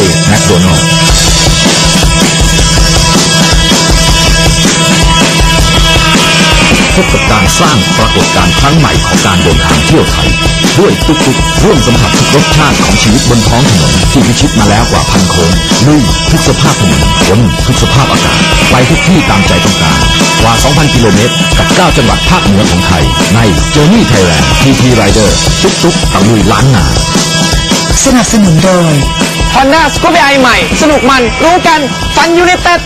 ด้วยแมคโดนัลด์พบกับการสร้างปรากฏการณ์ครั้งใหม่ของการเดินทางเที่ยวไทย ด้วยตุ๊กตุ๊กร่วมสัมผัสทุกรสชาติของชีวิตบนท้องถนนที่พิชิตมาแล้วกว่าพันโค้งลุยทุกสภาพถนนฝนทุกสภาพอากาศไปทุกที่ตามใจต้องการกว่า 2,000 กิโลเมตร กับ 9 จังหวัดภาคเหนือของไทย ใน Journey Thailand TT Rider ตุ๊กตุ๊กตะลุยล้านนาสนับสนุนโดย Honda s c o o p y i ใหม่ สนุกมันรู้กันฟันยู i นเต็ด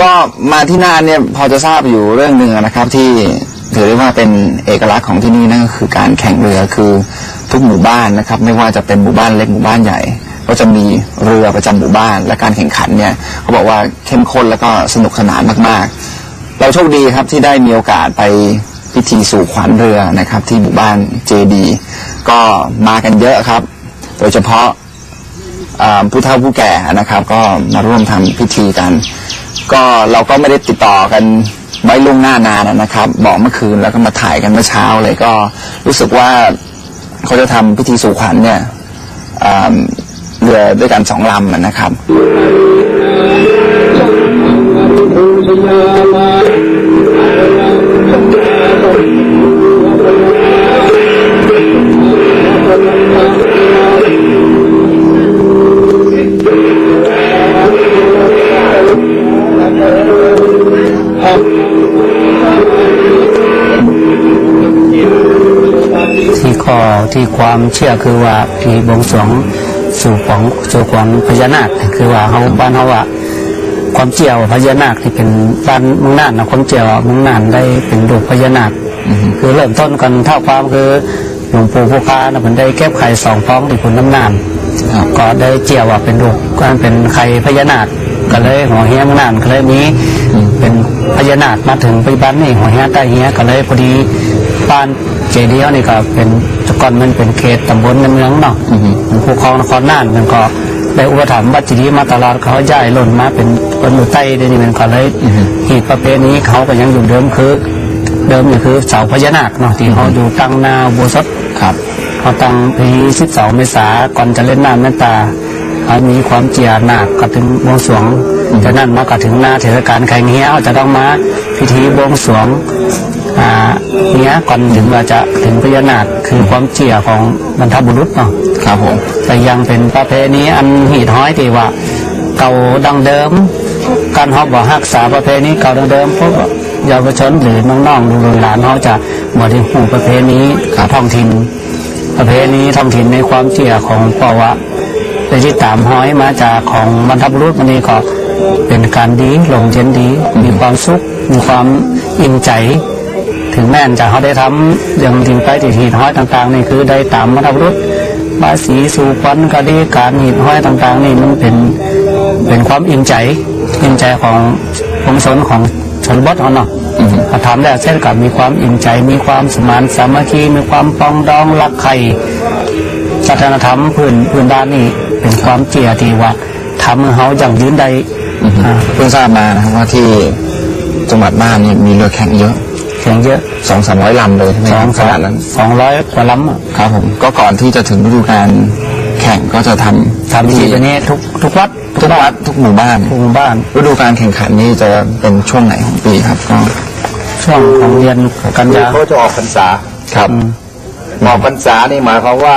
ก็มาที่น่านเนี่ยพอจะทราบอยู่เรื่องหนึ่งนะครับที่ถือได้ว่าเป็นเอกลักษณ์ของที่นี่นั่นก็คือการแข่งเรือคือทุกหมู่บ้านนะครับ ไม่ว่าจะเป็นหมู่บ้านเล็กหมู่บ้านใหญ่ ก็จะมีเรือประจำหมู่บ้าน และการแข่งขันเนี่ยเขาบอกว่าเข้มข้นแล้วก็สนุกสนานมากๆ เราโชคดีครับที่ได้มีโอกาสไปพิธีสู่ขวัญเรือนะครับ ที่หมู่บ้านเจดีก็มากันเยอะครับ โดยเฉพาะผู้เฒ่าผู้แก่นะครับ ก็มาร่วมทำพิธีกัน ก็เราก็ไม่ได้ติดต่อกันไว้ล่วงหน้านานนะครับ บอกเมื่อคืนแล้วก็มาถ่ายกันเมื่อเช้าเลยก็รู้สึกว่าเขาจะทำพิธีสู่ขวัญเนี่ยเรือด้วยกันสองลำนะครับ ที่ข้อที่ความเชื่อคือว่าที่บวงสรวงสู่ของสู่ขวัญพญานาคคือว่าเขาบ้านเขาว่าความเจียวพญานาคที่เป็นบ้านเมืองน่านนะความเจียวเมืองน่านได้เป็นรูปพญานาคคือเริ่มต้นกันเท่าความคือหลวงปู่ผู้ค้านะมันได้เก็บไข่สองฟ้องที่คุณน้ำนานครับก็ได้เจียวว่าเป็นรูปการเป็นไข่พญานาค ก็เลยหัวเฮียมืองน่านก็เลยมีเป็นพญานาคมาถึงปัจจุบันนี่หัวเฮียใต้เฮียก็เลยพอดีบ้านเจดีย์นี่ก็เป็นแตะกอนมันเป็นเขตตำบลในเมืองเนาะมันผู้ครองนครน่านมันก็ได้อุปถัมภ์บัจจีดีมาตลอดเขาย้ายหล่นมาเป็นคนอยู่ใต้เดี๋ยวนี้มันก็เลยหีดประเพณีเขาก็ยังอยู่เดิมคือ เดิมนี่คือเสาพญานาคเนาะที่เขาอยู่ตั้งหนาบัวสดครับเขาตั้งปี12เมษาก่อนจะเล่นน้ำแม่ตา เขามีความเจียหนักก็ถึงบวงสรวงจากนั้นมาก็ถึงหน้าเทศกาลแข่งเฮียจะต้องมาพิธีบวงสรวงอ่าเนี้ยก่อนถึงว่าจะถึงพญานาคคือความเจียของบรรพบุรุษเนาะครับผมแต่ยังเป็นประเพณีอันหีดห้อยที่ว่าเก่าดังเดิม การฮอบว่ารักษาประเพณีเก่าดังเดิมพวกเยาวชนหรือน้องๆลูกหลานเขาจะบ่ได้หูประเพณีท้องถิ่นประเพณีท้องถิ่นในความเชื่อของเพราะว่า ได้ที่ตามห้อยมาจากของบรรพบุรุษมันนี้ก็เป็นการดีลงเย็นดี มีความสุข มีความอิ่มใจ ถึงแม้นจะเขาได้ทำอย่างทิ้งไปที่หีดห้อยต่างๆนี่คือได้ตามบรรพบุรุษบาสีสู่ควันก็ดีการหีดห้อยต่างๆ นี่มันเป็นเป็นความอิ่มใจอิ่มใจขององชนของชนบทเขาเนาะพอทำแล้วเส้นกับมีความอิ่มใจ มีความสมานสามัคคี มีความปองดองรักใคร วัฒนธรรมพื้นพื้นบ้านนี่เป็นความเจียที่ว่าทำให้เขาอย่างยืนได้อ่าเพิ่งทราบมานะครับว่าที่จังหวัดน่านนี่มีเรือแข่งเยอะแข่งเยอะสองสามร้อยลำเลยใช่ไหมสคอรังบขนาดนั้นสองร้อยกว่าลำอะครับผมก็ก่อนที่จะถึงฤดูการแข่งก็จะทำทำพิธีตัวนี้ทุกทุกวัดทุกวัดทุกหมู่บ้านทุกหมู่บ้านฤดูการแข่งขันนี่จะเป็นช่วงไหนของปีครับก็ช่วงของเดือนกันยาเขาจะออกพรรษาครับออกพรรษานี่หมายความว่า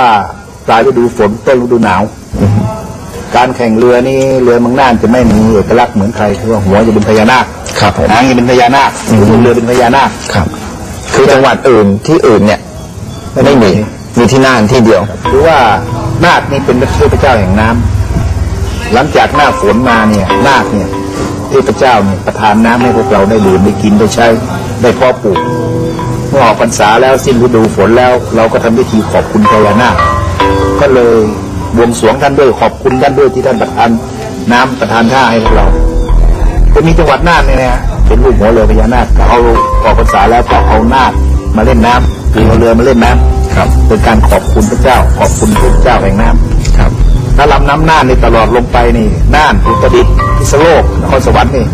ปลายฤดูฝนต้นฤดูหนาว การแข่งเรือนี่เรือเมังน่านจะไม่มีเอกลักษณ์เหมือนใครคือว่าหัวจะเป็นพญานาคครับผมหางจะเป็นพญานาคเรือเป็นพญานาคครับ คือจังหวัดอื่นที่อื่นเนี่ยไม่มีมีที่น่านที่เดียวหรือว่านาคนี่เป็นเทพเจ้าแห่งน้ำหลังจากหน้าฝนมาเนี่ยนาคเนี่ยเทพเจ้าเนี่ยประทานน้ำให้พวกเราได้ดื่มได้กินได้ใช้ได้เพาะปลูกเมื่อออกพรรษาแล้วสิ้นฤดูฝนแล้ว เราก็ทำพิธีขอบคุณพญานาค ก็เลยบวงสรวงท่านด้วยขอบคุณท่านด้วยที่ท่านประทานน้ำประทานท่าให้พวกเราจะมีจังหวัดน่านเนี่ยนะเป็นรูปหัวเรือพญานาคก็เอาออกพรรษาแล้วก็เอานาคมาเล่นน้ำคือเอาเรือมาเล่นน้ำครับเป็นการขอบคุณพระเจ้า ขอบคุณพระเจ้าแห่งน้ำครับถ้าลำน้ำน่านนี่ตลอดลงไปนี่น่านอุตรดิตถ์พิษณุโลกนครสวรรค์นี่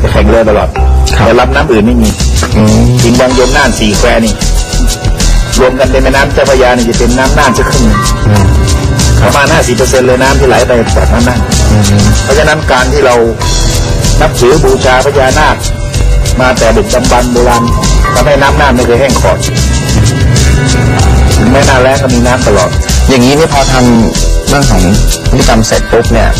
จะแข่งเรือตลอดครับแต่ลำน้ำอื่นไม่มีอืมทิงวังยมน่านสี่แควนี่ รวมกันเป็นแม่น้ำเจ้าพระยานี่จะเป็นน้ำน่านจะครึ่งหนึ่งคประมาณ 50%เลยน้ำที่ไหลไปจากนั้นนะเพราะฉะนั้นการที่เรานับถือบูชาพญานาค มาแต่ดึกดำบรรพ์โบราณทำให้น้ำน่านไม่เคยแห้งขอดถึงแม้หน้าแล้งก็มีน้ำตลอด อย่างนี้นี่พอทำเรื่องของพฤติกรรมเสร็จปุ๊บเนี่ย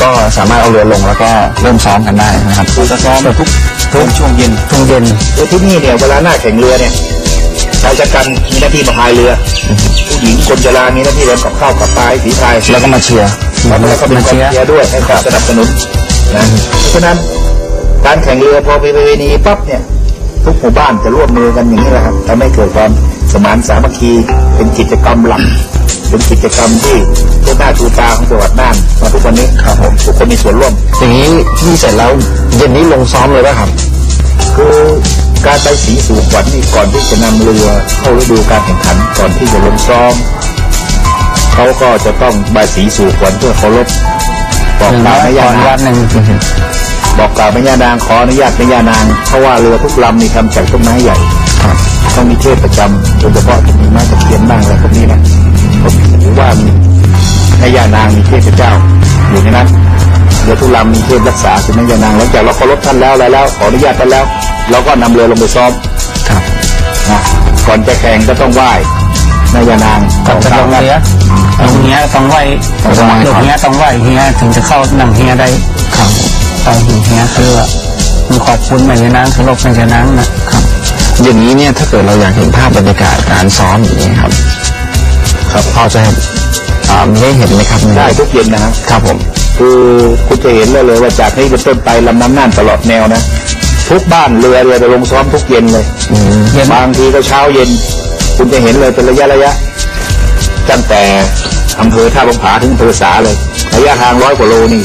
ก็สามารถเอาเรือลงแล้วก็เริ่มซ้อมกันได้นะครับคือจะซ้อมทุกทุกช่วงเย็นช่วงเย็นคือที่นี่เนี่ยเวลาหน้าแข่งเรือเนี่ย ชายชะกันมีหน้าที่มาพายเรือ ผู้หญิงคนชรามีหน้าที่เดินกับข้าวกับปลายสีพายแล้วก็มาเชียร์แล้วก็เป็นกองเชียร์ด้วยให้ความสนับสนุนนะเพราะฉะนั้นการแข่งเรือพอมีประเพณีปั๊บเนี่ยทุกหมู่บ้านจะร่วมมือกันอย่างนี้แหละครับทำให้เกิดความสมานสามัคคีเป็นกิจกรรมหลักเป็นกิจกรรมที่เพื่อหน้าชูตาของจังหวัดน่านมาทุกวันนี้ครับผมทุกคนมีส่วนร่วมอย่างนี้ที่เสร็จแล้วเย็นนี้ลงซ้อมเลยป่ะครับ คือ การไปสีสู่ขวัญนี่ก่อนที่จะนำเรือเข้าฤดูการแข่งขันก่อนที่จะลงซ้อมเขาก็จะต้องใบายสีสู่ขวัญเพื่อเคารพบอกหนึ่งกล่าวร้อยแม่ก่ย่าอนนาวังนหนึ่งบอกกล่าวแม่ย่านางขออนุญาตแม่ย่านางเพราะว่าเรือทุกลำนี่ทำจากต้นไม้ใหญ่ต้องมีเทพประจำโดยเฉพาะจะมีไม้ตะเคียนบ้างอะไรพวกนี้นะก็ถือว่ามีแม่ย่านางมีเทพเจ้าอยู่ในนั้น เรือทุกลำมีเทพรักษาคือแม่ย่านางหลังจากเราเคารพท่านแล้วอะไรแล้ว ขออนุญาตท่านแล้ว เราก็นำเรือลงไปซ้อมครับนะก่อนจะแข่งก็ต้องไหว้แม่ย่านางก่อนจะลงเรือลงเฮียต้องไหวต้องไหว้ลงเฮียต้องไหวเฮียถึงจะเข้านั่งเฮียได้ครับตอนเฮียคือว่ามีขอบคุณแม่ยานางคือลบแม่ยานางนะครับอย่างนี้เนี่ยถ้าเกิดเราอยากเห็นภาพบรรยากาศการซ้อมอย่างนี้ครับ ครับพอจะอ่ามีให้เห็นไหมครับได้ทุกเย็นนะครับครับผม คือคุณจะเห็นเลยเลยว่าจากนี้เป็นต้นไปลำน้ำน่านตลอดแนวนะทุกบ้านเรือเรือจะลงซ้อมทุกเย็นเลยอืมเย็นบางทีก็เช้าเย็น คุณจะเห็นเลยเป็นระยะระยะตั้งแต่อำเภอท่าลงผาถึงอำเภอสาเลยระยะทางร้อยกว่าโลนี่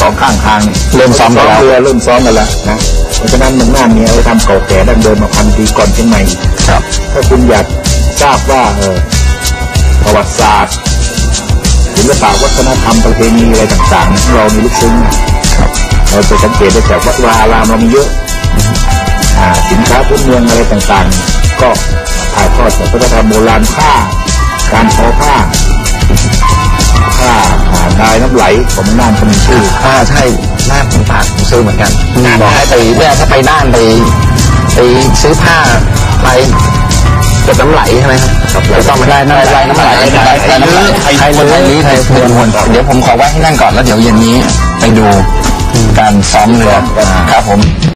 สองข้างทางนี่เริ่มซ้อมกันแล้วเรือเริ่มซ้อมกันแล้วนะเพราะฉะนั้นเมืองน่านเนี่ยเอาไปทำเก่าแก่ดั้งเดิมมาพันปีก่อนเชียงใหม่อีกครับ ถ้าคุณอยากทราบว่าเออประวัติศาสตร์ ศิลปะวัฒนธรรมประเพณีอะไรต่างๆของเรามีลึกซึ้งเราจะสังเกตได้จากวัดวาอารามเรามีเยอะอ่าสินค้าพื้นเมืองอะไรต่างๆ ก็ถ่ายทอดจากวัฒนธรรมโบราณผ้าการทอผ้าผ้าอ่าดายน้ำไหลของน่านก็มีชื่ออ่าใช่น่านผมฝากผมซื้อเหมือนกันบอกให้ไปเนี่ยถ้าไปน่านไปไปซื้อผ้าไป ก็บน้ำไหลใช่ไหมครับไม่ต้องไปได้น้ำไหลน้ำไหลไทยลื้อไทยลื้อไทยลื้อไทยลื้อไทยพวนเดี๋ยวผมขอไว้ให้นั่นก่อนแล้วเดี๋ยวเย็นนี้ไปดูการซ้อมเรือครับผม